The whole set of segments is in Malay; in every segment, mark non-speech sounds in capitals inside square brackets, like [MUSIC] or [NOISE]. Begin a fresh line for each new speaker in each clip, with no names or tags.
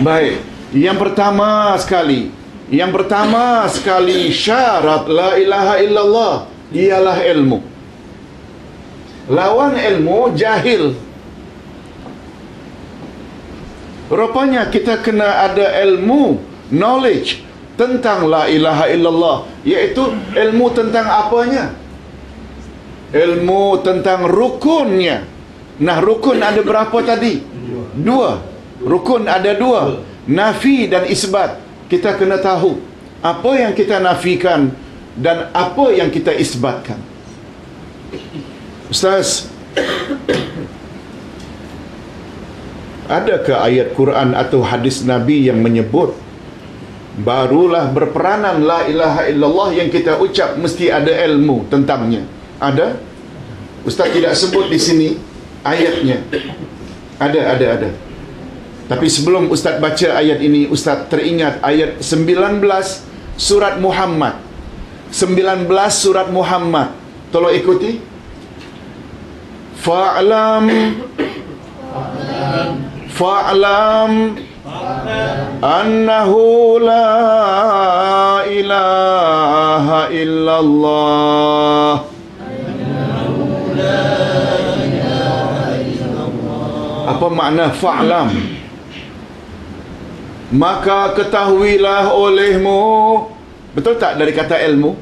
Baik. Yang pertama sekali, yang pertama sekali syarat la ilaha illallah ialah ilmu. Lawan ilmu jahil. Rupanya kita kena ada ilmu, knowledge tentang la ilaha illallah, iaitu ilmu tentang apanya? Ilmu tentang rukunnya. Nah, rukun ada berapa tadi? Dua. Rukun ada dua. Nafi dan isbat. Kita kena tahu apa yang kita nafikan dan apa yang kita isbatkan. Ustaz, adakah ayat Quran atau hadis Nabi yang menyebut barulah berperanan la ilaha illallah yang kita ucap mesti ada ilmu tentangnya? Ada? Ustaz tidak sebut di sini ayatnya. Ada, ada, ada. Tapi sebelum Ustaz baca ayat ini, Ustaz teringat ayat 19 surat Muhammad. 19 surat Muhammad. Tolong ikuti. Fa'lam Fa'lam annahu la ilaha illallah Apa makna fa'lam? Maka ketahuilah olehmu. Betul tak dari kata ilmu?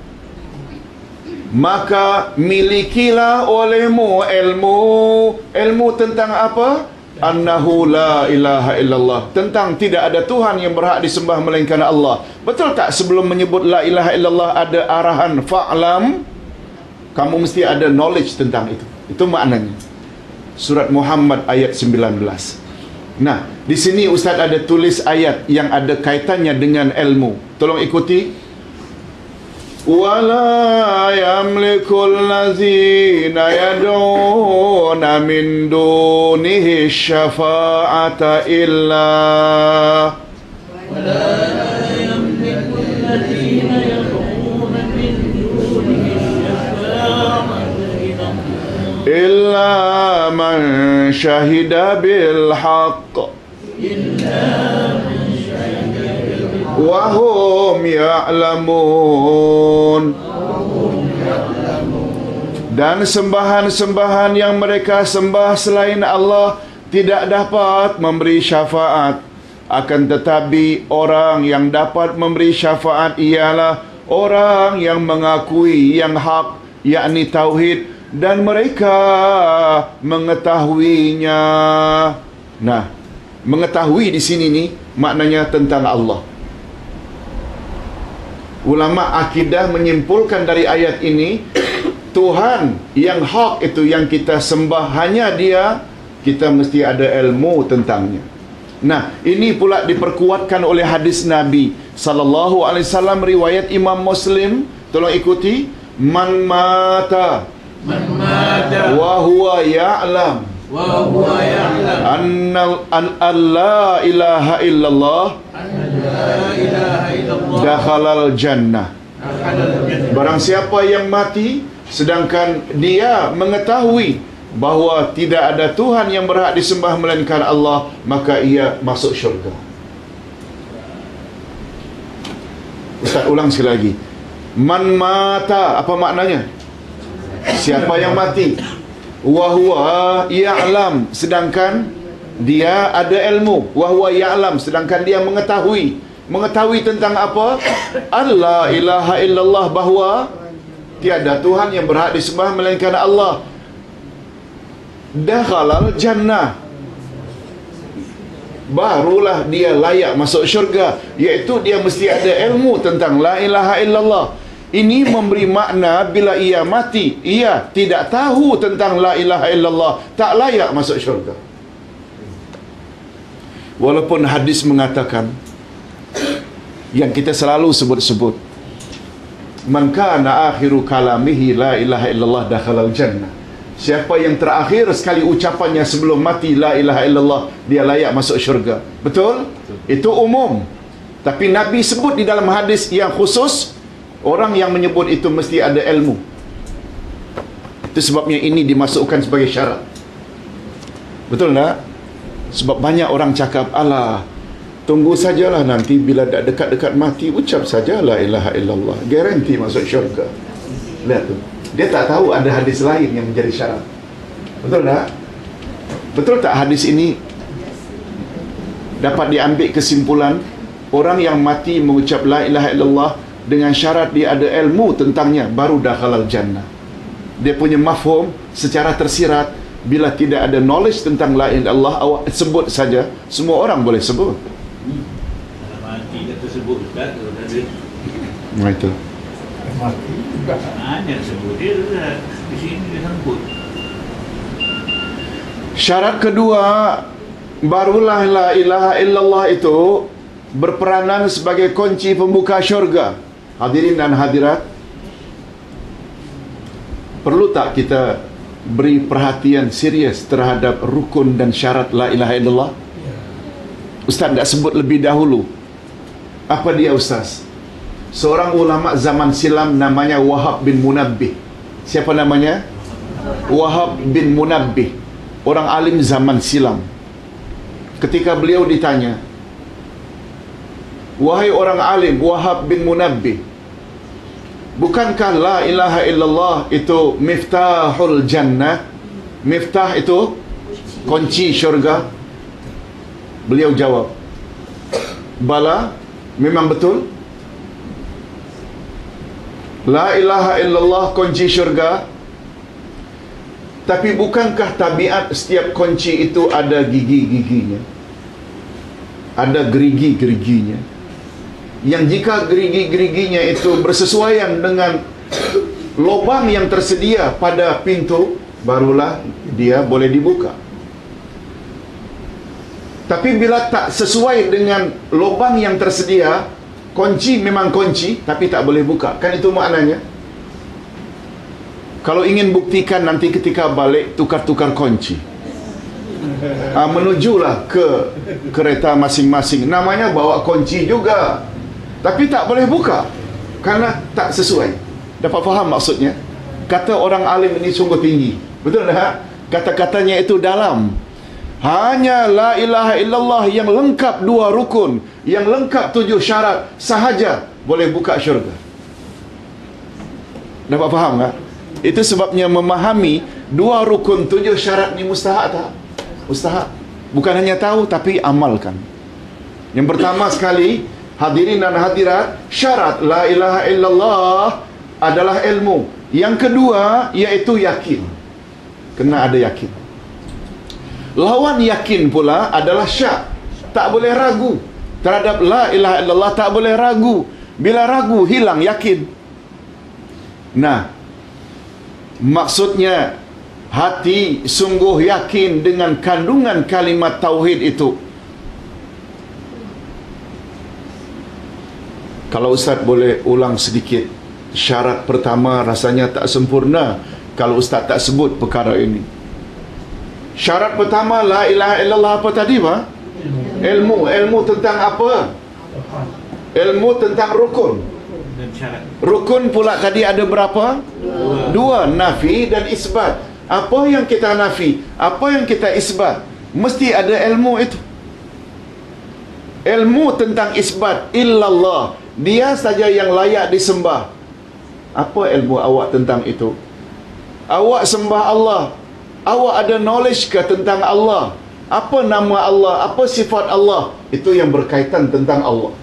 Maka milikilah olehmu ilmu. Ilmu tentang apa? Annahu la ilaha illallah. Tentang tidak ada Tuhan yang berhak disembah melainkan Allah. Betul tak sebelum menyebut la ilaha illallah Ada arahan fa'lam? Kamu mesti ada knowledge tentang itu. Itu maknanya. Surat Muhammad ayat 19 Nah, di sini Ustaz ada tulis ayat yang ada kaitannya dengan ilmu. Tolong ikuti. Wala yamliku allazina yad'una
min dunihi syafa'ata illa من
شهد بالحق وهم يعلمون Dan sembahan-sembahan yang mereka sembah selain Allah tidak dapat memberi syafaat. Akan tetapi orang yang dapat memberi syafaat ialah orang yang mengakui yang hak, yakni tauhid dan mereka mengetahuinya. Nah mengetahui di sini ni maknanya tentang Allah. Ulama akidah menyimpulkan dari ayat ini [COUGHS] Tuhan yang hak itu yang kita sembah hanya dia kita mesti ada ilmu tentangnya. Nah ini pula diperkuatkan oleh hadis Nabi sallallahu alaihi wasallam riwayat Imam Muslim. Tolong ikuti. Man mata
man mada
wa huwa ya'lam.
Wa huwa ya'lam.
Anna an alla ilaha
ilaha illallah.
dakhalal jannah. Barang siapa yang mati sedangkan dia mengetahui bahawa tidak ada Tuhan yang berhak disembah melainkan Allah maka ia masuk syurga. Ustaz ulang sekali lagi. Man mata Apa maknanya? Siapa yang mati? Wa huwa ya'lam sedangkan dia ada ilmu. Wa huwa ya'lam sedangkan dia mengetahui. Mengetahui tentang apa? Allah ilaha illallah bahawa tiada Tuhan yang berhak disembah melainkan Allah. Dakhalal jannah. Barulah dia layak masuk syurga Iaitu dia mesti ada ilmu tentang La ilaha illallah Ini memberi makna bila ia mati Ia tidak tahu tentang La ilaha illallah Tak layak masuk syurga. Walaupun hadis mengatakan Yang kita selalu sebut-sebut Man kana akhiru kalamihi la ilaha illallah dakhalal jannah. Siapa yang terakhir sekali ucapannya sebelum mati La ilaha illallah Dia layak masuk syurga. Betul? Itu umum. Tapi Nabi sebut di dalam hadis yang khusus Orang yang menyebut itu mesti ada ilmu Itu sebabnya ini dimasukkan sebagai syarat Betul tak? Sebab banyak orang cakap Alah Tunggu sajalah nanti bila dah dekat-dekat mati ucap saja la ilaha illallah. Garanti masuk syurga. Lihat tu. Dia tak tahu ada hadis lain yang menjadi syarat. Betul tak? Betul tak hadis ini dapat diambil kesimpulan orang yang mati mengucap la ilaha illallah dengan syarat dia ada ilmu tentangnya baru dah halal jannah. Dia punya mafhum secara tersirat bila tidak ada knowledge tentang la ilaha illallah awak sebut saja semua orang boleh sebut.
Kalau mati tak tersebut Ustaz Kalau tak ada
Nah itu.
Mati.
Hanya sebut dia Di sini dia sambut
Syarat kedua barulah la ilaha illallah itu berperanan sebagai kunci pembuka syurga. Hadirin dan hadirat, perlu tak kita beri perhatian serius terhadap rukun dan syarat la ilaha illallah? Ustaz tak sebut lebih dahulu. Apa dia Ustaz? Seorang ulama zaman silam namanya Wahab bin Munabbih. Siapa namanya? Wahab bin Munabbih. Orang alim zaman silam. Ketika beliau ditanya, Wahai orang alim Wahab bin Munabbih Bukankah la ilaha illallah itu miftahul jannah? Miftah itu kunci syurga? Beliau jawab Bala Memang betul? La ilaha illallah kunci syurga. Tapi bukankah tabiat setiap kunci itu ada gigi-giginya? Ada gerigi-geriginya Yang jika gerigi-geriginya itu bersesuaian dengan Lubang yang tersedia pada pintu Barulah dia boleh dibuka. Tapi bila tak sesuai dengan lubang yang tersedia Kunci memang kunci Tapi tak boleh buka. Kan itu maknanya? Kalau ingin buktikan nanti ketika balik Tukar-tukar kunci. Ha, Menujulah ke kereta masing-masing. Namanya bawa kunci juga Tapi tak boleh buka Karena tak sesuai Dapat faham maksudnya Kata orang alim ini sungguh tinggi Betul tak? Kata-katanya itu dalam hanya la ilaha illallah yang lengkap dua rukun, yang lengkap tujuh syarat sahaja boleh buka syurga. Dapat faham tak? Itu sebabnya memahami dua rukun tujuh syarat ni mustahak tak? Mustahak. Bukan hanya tahu tapi amalkan. Yang pertama sekali, hadirin dan hadirat, syarat la ilaha illallah adalah ilmu. Yang kedua iaitu yakin. Kena ada yakin. Lawan yakin pula adalah syak. Tak boleh ragu. Terhadap la ilaha illallah tak boleh ragu. Bila ragu hilang yakin. Nah, maksudnya hati sungguh yakin dengan kandungan kalimat tauhid itu. Kalau Ustaz boleh ulang sedikit Syarat pertama rasanya tak sempurna Kalau Ustaz tak sebut perkara ini. Syarat pertama La ilaha illallah apa tadi Pak? Ilmu. Ilmu. Tentang apa? Ilmu tentang rukun. Rukun pula tadi ada berapa?
Dua.
Dua Nafi dan isbat. Apa yang kita nafi? Apa yang kita isbat? Mesti ada ilmu itu. Ilmu tentang isbat. Illallah Dia saja yang layak disembah Apa ilmu awak tentang itu? Awak sembah Allah Awak ada knowledge ke tentang Allah? Apa nama Allah? Apa sifat Allah? Itu yang berkaitan tentang Allah